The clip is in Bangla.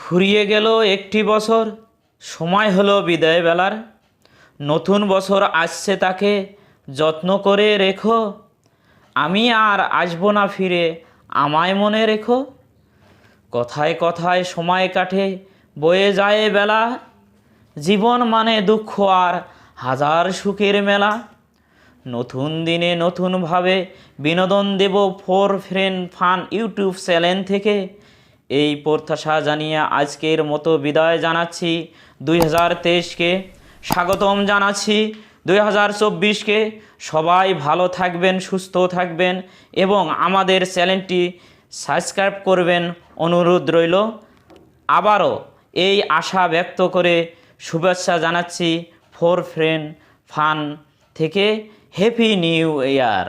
ফুরিয়ে গেল একটি বছর, সময় হলো বিদায় বেলার নতুন বছর আসছে তাকে, যত্ন করে রেখো। আমি আর আসব না ফিরে, আমায় মনে রেখো। কথায় কথায় সময় কাটে, বয়ে যায় বেলা। জীবন মানে দুঃখ আর হাজার সুখের মেলা। নতুন দিনে নতুনভাবে বিনোদন Dev four friend fun YouTube channel থেকে। এই প্রত্যাশা জানিয়ে আজকের মতো বিদায় জানাচ্ছি। দুই হাজার তেইশকে স্বাগতম জানাচ্ছি। দুই হাজার চব্বিশকে সবাই ভালো থাকবেন, সুস্থ থাকবেন এবং আমাদের চ্যানেলটি সাবস্ক্রাইব করবেন। অনুরোধ রইল। আবারও এই আশা ব্যক্ত করে শুভেচ্ছা জানাচ্ছি। ফোর ফ্রেন্ড ফান থেকে হ্যাপি নিউ ইয়ার।